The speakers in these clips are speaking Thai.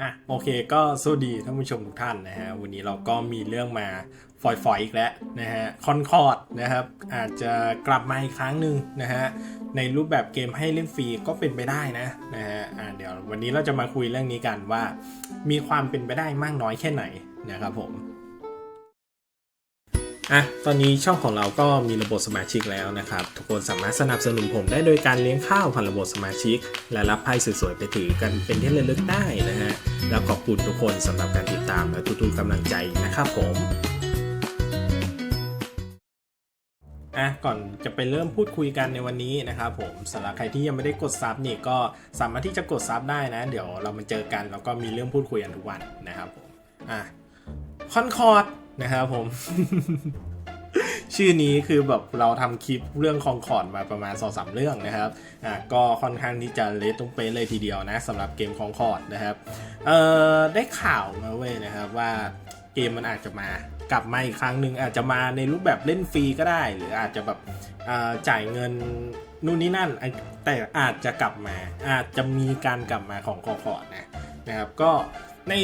อะโอเคก็สวัสดีท่านผู้ชมทุกท่านนะฮะวันนี้เราก็มีเรื่องมาฝอยๆอีกแล้วนะฮะคอนคอร์ดนะครับอาจจะกลับมาอีกครั้งหนึ่งนะฮะในรูปแบบเกมให้เล่นฟรีก็เป็นไปได้นะนะฮะอะเดี๋ยววันนี้เราจะมาคุยเรื่องนี้กันว่า มีความเป็นไปได้มากน้อยแค่ไหนนะครับผม อะ ตอนนี้ช่องของเราก็มีระบบสมาชิกแล้วนะครับ ทุกคนสามารถสนับสนุนผมได้โดยการเลี้ยงข้าวผ่านระบบสมาชิก และรับไพ่สวยๆไปถือกันเป็นที่ระลึกได้นะฮะ แล้วขอบคุณทุกคนสำหรับการติดตามและทุกๆกำลังใจนะครับผมอะก่อนจะไปเริ่มพูดคุยกันในวันนี้นะครับผมสำหรับใครที่ยังไม่ได้กดซับนี่ก็สามารถที่จะกดซับได้นะ เดี๋ยวเรามาเจอกันแล้วก็มีเรื่องพูดคุยกันทุกวันนะครับผมอะคอนคอร์ด นะครับผม ชื่อนี้คือแบบเราทำคลิปเรื่องคองคอร์ดมาประมาณ2อสามเรื่องนะครับอะก็ค่อนข้างที่จะเลตตรงเป๊ะเลยทีเดียวนะสำหรับเกมคองคอร์ดนะครับเอ่อได้ข่าวมาเว้ยนะครับว่าเกมมันอาจจะมากลับมาอีกครั้งหนึ่งอาจจะมาในรูปแบบเล่นฟรีก็ได้ หรืออาจจะแบบอ่าจ่ายเงินนู่นนี่นั่นอะแต่อาจจะกลับมาอาจจะมีการกลับมาของคอคอร์ดนะนะครับก็ ใน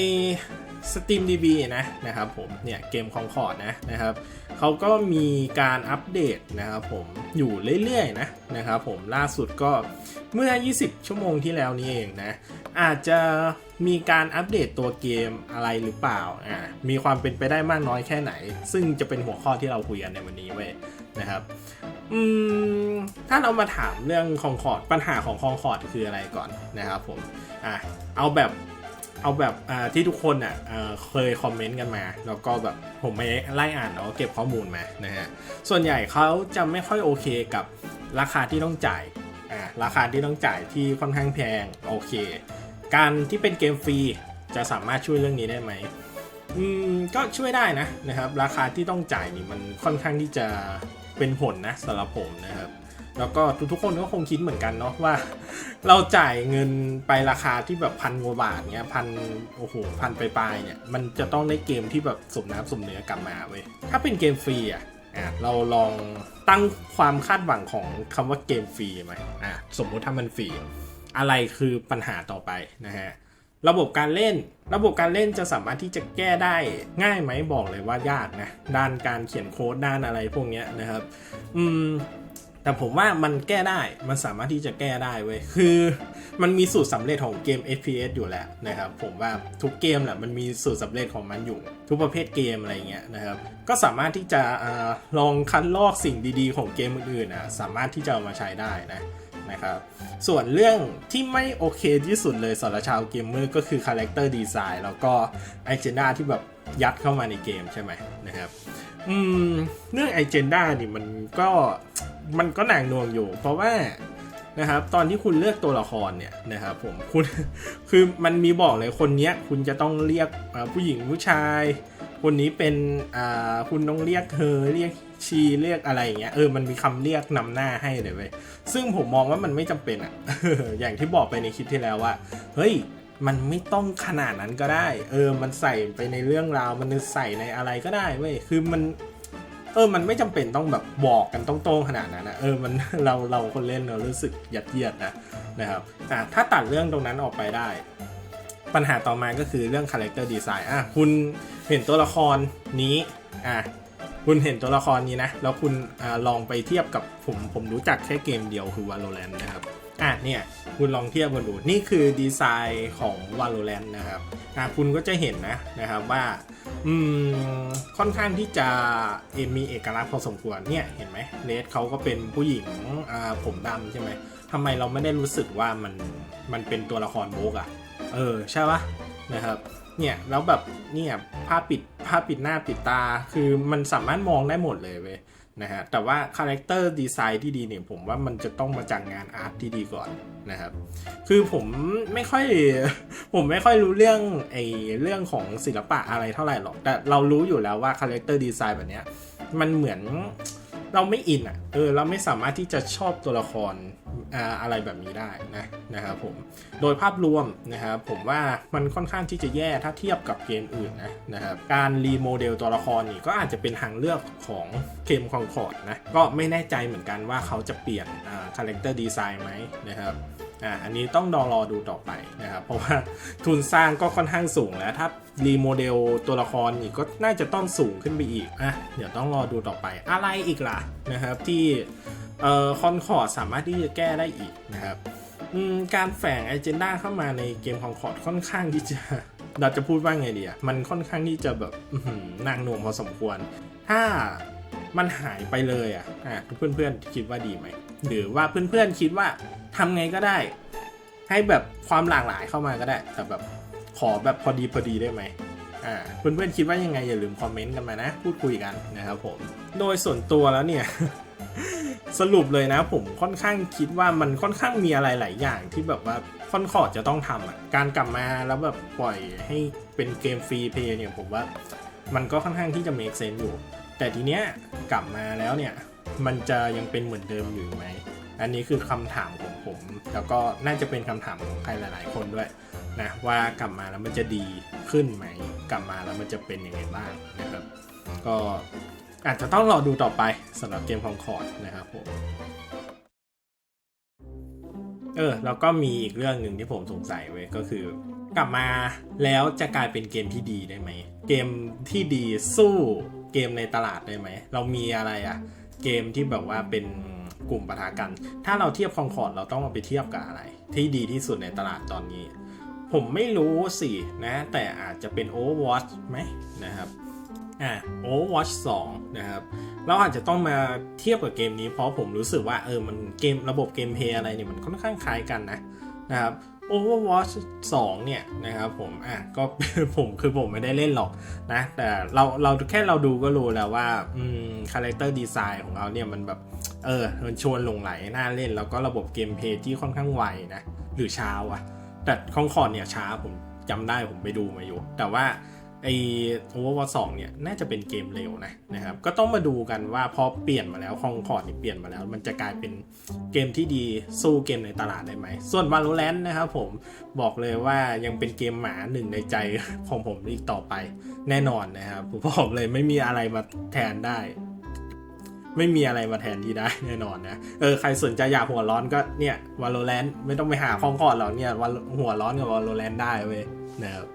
Steam DB นะนะครับผมเนี่ยเกมของคอร์ดนะนะครับเขาก็มีการอัปเดตนะครับผมอยู่เรื่อยๆนะนะครับผมล่าสุดก็เมื่อ 20 ชั่วโมงที่แล้วนี้เองนะอาจจะมีการอัปเดตตัวเกมอะไรหรือเปล่าอ่ามีความเป็นไปได้มากน้อยแค่ไหน ซึ่งจะเป็นหัวข้อที่เราคุยกันในวันนี้เว้ยนะครับอืมถ้าเรามาถามเรื่องคองคอร์ดปัญหาของคองคอร์ดคืออะไรก่อนนะครับผมอะเอาแบบ เอาแบบที่ทุกคนอะเคยคอมเมนต์กันมา แล้วก็แบบผมไม่ไล่อ่านแล้วก็เก็บข้อมูลมานะฮะส่วนใหญ่เขาจะไม่ค่อยโอเคกับราคาที่ต้องจ่ายราคาที่ต้องจ่ายที่ค่อนข้างแพงโอเค การที่เป็นเกมฟรีจะสามารถช่วยเรื่องนี้ได้ไหมอืมก็ช่วยได้นะนะครับ ราคาที่ต้องจ่ายนี่มันค่อนข้างที่จะเป็นผลนะสำหรับผมนะครับ แล้วก็ทุกๆคนก็คงคิดเหมือนกันเนาะว่า เราจ่ายเงินไปราคาที่แบบพันกว่าบาทเนี้ยพันโอ้โหพันปลายๆเนี่ยมันจะต้องได้เกมที่แบบสมน้ำสมเนื้อกลับมาเว้ยถ้าเป็นเกมฟรีอะอะเราลองตั้งความคาดหวังของคำว่าเกมฟรีไหมอะสมมุติถ้ามันฟรีอะไรคือปัญหาต่อไปนะฮะระบบการเล่น ระบบการเล่นจะสามารถที่จะแก้ได้ง่ายไหมบอกเลยว่ายากนะ ด้านการเขียนโค้ดด้านอะไรพวกนี้นะครับ อืม แต่ผมว่ามันแก้ได้ มันสามารถที่จะแก้ได้เว้ย คือมันมีสูตรสำเร็จของเกม FPS อยู่แล้วนะครับ ผมว่าทุกเกมแหละมันมีสูตรสำเร็จของมันอยู่ ทุกประเภทเกมอะไรเงี้ยนะครับ ก็สามารถที่จะอลองคัดลอกสิ่งดีๆ ของเกมอื่นๆนะสามารถที่จะเอามาใช้ได้นะนะครับ ส่วนเรื่องที่ไม่โอเคที่สุดเลยสำหรับชาวเกมเมอร์ก็คือคาแรคเตอร์ดีไซน์แล้วก็ไอเจนดาที่แบบยัดเข้ามาในเกมใช่ไหมนะครับ อืมเรื่องไอเจนดานี่มันก็ มันก็หนักหน่วงอยู่ เพราะว่านะครับตอนที่คุณเลือกตัวละครเนี่ยนะครับผมคุณคือมันมีบอกเลยคนเนี้ยคุณจะต้องเรียกผู้หญิงผู้ชาย คนนี้เป็นอ่าคุณต้องเรียกเธอเรียกชีเรียกอะไรอย่างเงี้ยเออมันมีคำเรียกนำหน้าให้เลยเว้ยซึ่งผมมองว่ามันไม่จำเป็นอะอย่างที่บอกไปในคลิปที่แล้วว่า เฮ้ยมันไม่ต้องขนาดนั้นก็ได้ เออ มันใส่ไปในเรื่องราว มันใส่ในอะไรก็ได้เว้ย คือมัน เออ มันไม่จำเป็นต้องแบบบอกกันตรงๆขนาดนั้นนะ เออ มันเราเราคนเล่นเรารู้สึกยัดเยียดนะนะครับ อะถ้าตัดเรื่องตรงนั้นออกไปได้ ปัญหาต่อมาก็คือเรื่องคาแรคเตอร์ดีไซน์ อะ คุณเห็นตัวละครนี้ อะ คุณเห็นตัวละครนี้นะ แล้วคุณอลองไปเทียบกับผมผมรู้จักแค่เกมเดียวคือ Valorant นะครับ อะ เนี่ย คุณลองเทียบกันดู นี่คือดีไซน์ของ Valorant นะครับ อะ คุณก็จะเห็นนะนะครับว่า อืมค่อนข้างที่จะเอมีเอกลักษณ์พอสมควรเนี่ยเห็นไหมเลดเขาก็เป็นผู้หญิงอ่าผมดำใช่ไหมทำไมเราไม่ได้รู้สึกว่ามันมันเป็นตัวละครโบกอะเออใช่ปะนะครับเนี่ยแล้วแบบเนี่ยผ้าปิดผ้าปิดหน้าปิดตาคือมันสามารถมองได้หมดเลยเว้ย นะฮะแต่ว่าคาแรคเตอร์ดีไซน์ที่ดีเนี่ยผมว่ามันจะต้องมาจากงานอาร์ตที่ดีก่อนนะครับคือผมไม่ค่อยผมไม่ค่อยรู้เรื่องไอ้เรื่องของศิลปะอะไรเท่าไหร่หรอก แต่เรารู้อยู่แล้วว่าคาแรคเตอร์ดีไซน์แบบเนี้ยมันเหมือน เราไม่อินอะเออเราไม่สามารถที่จะชอบตัวละครอะไรแบบนี้ได้นะนะครับผมโดยภาพรวมนะครับผมว่ามันค่อนข้างที่จะแย่ถ้าเทียบกับเกมอื่นนะนะครับการรีโมเดลตัวละครนี่ก็อาจจะเป็นทางเลือกของเกมคอนคอร์ดนะก็ไม่แน่ใจเหมือนกันว่าเขาจะเปลี่ยนคาแรคเตอร์ดีไซน์ไหมนะครับ อ่าอันนี้ต้องรอรอดูต่อไปนะครับ เพราะว่าทุนสร้างก็ค่อนข้างสูงแล้ว ถ้ารีโมเดลตัวละครอีกก็น่าจะต้องสูงขึ้นไปอีกอะเดี๋ยวต้องรอดูต่อไปอะไรอีกล่ะนะครับที่เอ่อคอนคอร์ดสามารถที่จะแก้ได้อีกนะครับอืมการแฝงไอเจนดาเข้ามาในเกมคอนคอร์ดค่อนข้างที่จะเราจะพูดว่าไงดีอะมันค่อนข้างที่จะแบบนักหน่วงพอสมควร ถ้ามันหายไปเลยอะอะเพื่อนๆคิดว่าดีไหม หรือว่าเพื่อนๆคิดว่าทำไงก็ได้ ให้แบบความหลากหลายเข้ามาก็ได้ แต่แบบขอแบบพอดีพอดีได้ไหมอ่าเพื่อนๆคิดว่ายังไงอย่าลืมคอมเมนต์กันมานะ พูดคุยกันนะครับผม โดยส่วนตัวแล้วเนี่ย สรุปเลยนะ ผมค่อนข้างคิดว่ามันค่อนข้างมีอะไรหลายอย่างที่แบบว่าค่อนคอดจะต้องทำอะการกลับมาแล้วแบบปล่อยให้เป็นเกมฟรีเพย์เนี่ยผมว่า มันก็ค่อนข้างที่จะ make sense อยู่ แต่ทีเนี้ยกลับมาแล้วเนี่ย มันจะยังเป็นเหมือนเดิมอยู่ไหม อันนี้คือคำถามของผม แล้วก็น่าจะเป็นคำถามของใครหลาย ๆ คนด้วยนะว่ากลับมาแล้วมันจะดีขึ้นไหม กลับมาแล้วมันจะเป็นยังไงบ้างนะครับ ก็อาจจะต้องรอดูต่อไปสำหรับเกมคองคอร์ดนะครับผมเออแล้วก็มีอีกเรื่องหนึ่งที่ผมสงสัยไว้ยก็คือกลับมาแล้วจะกลายเป็นเกมที่ดีได้ไหม เกมที่ดีสู้เกมในตลาดได้ไหม เรามีอะไรอะ เกมที่แบบว่าเป็นกลุ่มปะทะกัน ถ้าเราเทียบคองคอร์ดเราต้องเอาไปเทียบกับอะไร ที่ดีที่สุดในตลาดตอนนี้ ผมไม่รู้สินะ แต่อาจจะเป็น Overwatch ไหมนะครับอ่า Overwatch 2 นะครับ เราอาจจะต้องมาเทียบกับเกมนี้เพราะผมรู้สึกว่าเออมันเกมระบบเกมเพลย์อะไรเนี่ยมันค่อนข้างคล้ายกันนะนะครับ Overwatch 2 เนี่ยนะครับผม อะ ก็ผมคือผมไม่ได้เล่นหรอกนะ แต่เราเราแค่เราดูก็รู้แล้วว่า อืม คาแรคเตอร์ดีไซน์ของเราเนี่ยมันแบบ เออ มันชวนหลงไหลน่าเล่น แล้วก็ระบบเกมเพย์ที่ค่อนข้างไวนะ หรือช้าว่ะ แต่คองคอร์เนี่ยช้าผมจำได้ผมไปดูมาอยู่ แต่ว่า ไอ Overwatch 2เนี่ยน่าจะเป็นเกมเร็วนะนะครับก็ต้องมาดูกันว่าพอเปลี่ยนมาแล้วคองคอร์ดนี่เปลี่ยนมาแล้ว มันจะกลายเป็นเกมที่ดีสู้เกมในตลาดได้ไหม ส่วน Valorant นะครับผมบอกเลยว่ายังเป็นเกมหมาหนึ่งในใจของผมอีกต่อไปแน่นอนนะครับผมบอกเลยไม่มีอะไรมาแทนได้ไม่มีอะไรมาแทนที่ได้แน่นอนนะ เออใครสนใจอยากหัวร้อนก็เนี่ย Valorant ไม่ต้องไปหาคองคอร์ดหรอกเนี่ยวหัวร้อนกับ Valorant ได้เว้ยนะครับ